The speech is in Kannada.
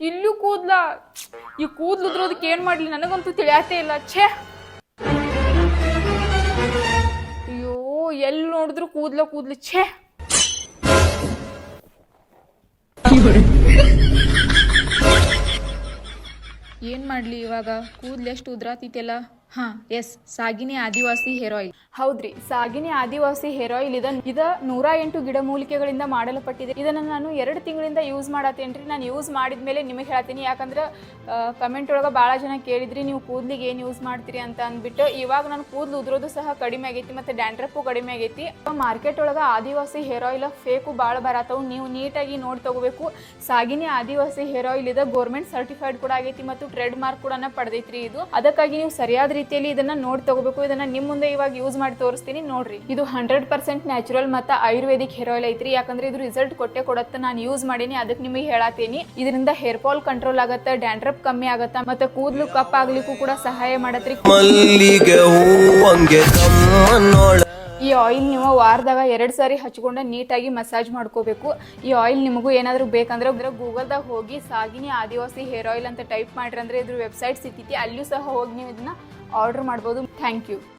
ಇಲ್ಲೂ ಕೂದ್ಲ? ಈ ಕೂದ್ಲು ಉದ್ರೋದಕ್ಕೆ ಏನ್ ಮಾಡ್ಲಿ? ನನಗಂತೂ ತಿಳಿಯಾತೇ ಇಲ್ಲ. ಛೇ! ಅಯ್ಯೋ ಎಲ್ಲಿ ನೋಡಿದ್ರು ಕೂದ್ಲ ಕೂದ್ಲು. ಛೇ! ಏನ್ ಮಾಡ್ಲಿ ಇವಾಗ? ಕೂದ್ಲು ಎಷ್ಟು ಉದ್ರಾತಿತ್ಯಲ್ಲ ಹಾ yes Sagini Adivasi hair oil ಹೌದ್ರಿ, ಸಾಗಿನಿ ಆದಿವಾಸಿ ಹೇರ್ ಆಯಿಲ್ ಇದನ್ ಇದ ನೂರ ಎಂಟು ಗಿಡಮೂಲಿಕೆಗಳಿಂದ ಮಾಡಲ್ಪಟ್ಟಿದೆ. ಇದನ್ನ ನಾನು ಎರಡು ತಿಂಗಳಿಂದ ಯೂಸ್ ಮಾಡತ್ತೇನ್ರಿ. ನಾನು ಯೂಸ್ ಮಾಡಿದ್ಮೇಲೆ ನಿಮಗೆ ಹೇಳ್ತೀನಿ. ಯಾಕಂದ್ರೆ ಕಮೆಂಟ್ ಒಳಗೆ ಭಾಳ ಜನ ಕೇಳಿದ್ರಿ, ನೀವು ಕೂದಲಿಗೆ ಏನು ಯೂಸ್ ಮಾಡ್ತೀರಿ ಅಂತ ಅಂದ್ಬಿಟ್ಟು. ಇವಾಗ ನಾನು ಕೂದಲು ಉದ್ರೋದು ಸಹ ಕಡಿಮೆ ಆಗೈತಿ ಮತ್ತೆ ಡ್ಯಾಂಡ್ರಪ್ಪು ಕಡಿಮೆ ಆಗೈತಿ. ಮಾರ್ಕೆಟ್ ಒಳಗೆ ಆದಿವಾಸಿ ಹೇರ್ ಆಯಿಲ್ ಫೇಕು ಭಾಳ ಬರತ್ತವು. ನೀವು ನೀಟಾಗಿ ನೋಡಿ ತಗೋಬೇಕು. ಸಾಗಿನಿ ಆದಿವಾಸಿ ಹೇರ್ ಆಯಿಲ್ ಇದೆ ಗೌರ್ಮೆಂಟ್ ಸರ್ಟಿಫೈಡ್ ಕೂಡ ಆಗೈತಿ ಮತ್ತು ಟ್ರೇಡ್ ಮಾರ್ಕ್ ಕೂಡ ಪಡೆದೈತ್ರಿ ಇದು. ಅದಕ್ಕಾಗಿ ನೀವು ಸರಿಯಾದ ರೀತಿಯಲ್ಲಿ ಇದನ್ನ ನೋಡಿ ತಗೋಬೇಕು. ಇದನ್ನ ನಿಮ್ ಮುಂದೆ ಇವಾಗ ಯೂಸ್ ಮಾಡಿ ತೋರಿಸ್ತೀನಿ. ನೋಡ್ರಿ ಇದು ಹಂಡ್ರೆಡ್ ಪರ್ಸೆಂಟ್ ನ್ಯಾಚುರಲ್ ಮತ್ತ ಆಯುರ್ವೇದಿಕ್ ಹೇರ್ ಆಯಿಲ್ ಐತ್ರಿ. ಯಾಕಂದ್ರೆ ಇದು ರಿಸಲ್ಟ್ ಕೊಟ್ಟೆ ಕೊಡತ್ತ ನಾನು ಯೂಸ್ ಮಾಡೀನಿ. ಅದಕ್ಕೆ ನಿಮಗೆ ಹೇಳತ್ತೀನಿ ಇದರಿಂದ ಹೇರ್ ಫಾಲ್ ಕಂಟ್ರೋಲ್ ಆಗತ್ತ ಡ್ಯಾಂಡ್ರಪ್ ಕಮ್ಮಿ ಆಗತ್ತ ಮತ್ತೆ ಕೂದಲು ಕಪ್ ಆಗ್ಲಿಕ್ಕೂ ಕೂಡ ಸಹಾಯ ಮಾಡತ್ರಿ. ಈ ಆಯಿಲ್ ನೀವು ವಾರದಾಗ ಎರಡು ಸಾರಿ ಹಚ್ಕೊಂಡ ನೀಟಾಗಿ ಮಸಾಜ್ ಮಾಡ್ಕೋಬೇಕು. ಈ ಆಯಿಲ್ ನಿಮಗೂ ಏನಾದರೂ ಬೇಕಂದ್ರೆ ಅಂದರೆ ಗೂಗಲ್ದಾಗ ಹೋಗಿ ಸಾಗಿನಿ ಆದಿವಾಸಿ ಹೇರ್ ಆಯಿಲ್ ಅಂತ ಟೈಪ್ ಮಾಡ್ರಿ. ಅಂದ್ರೆ ಇದ್ರ ವೆಬ್ಸೈಟ್ ಸಿಗ್ತೈತಿ. ಅಲ್ಲಿಯೂ ಸಹ ಹೋಗಿ ನೀವು ಇದನ್ನ ಆರ್ಡರ್ ಮಾಡ್ಬೋದು. Thank you.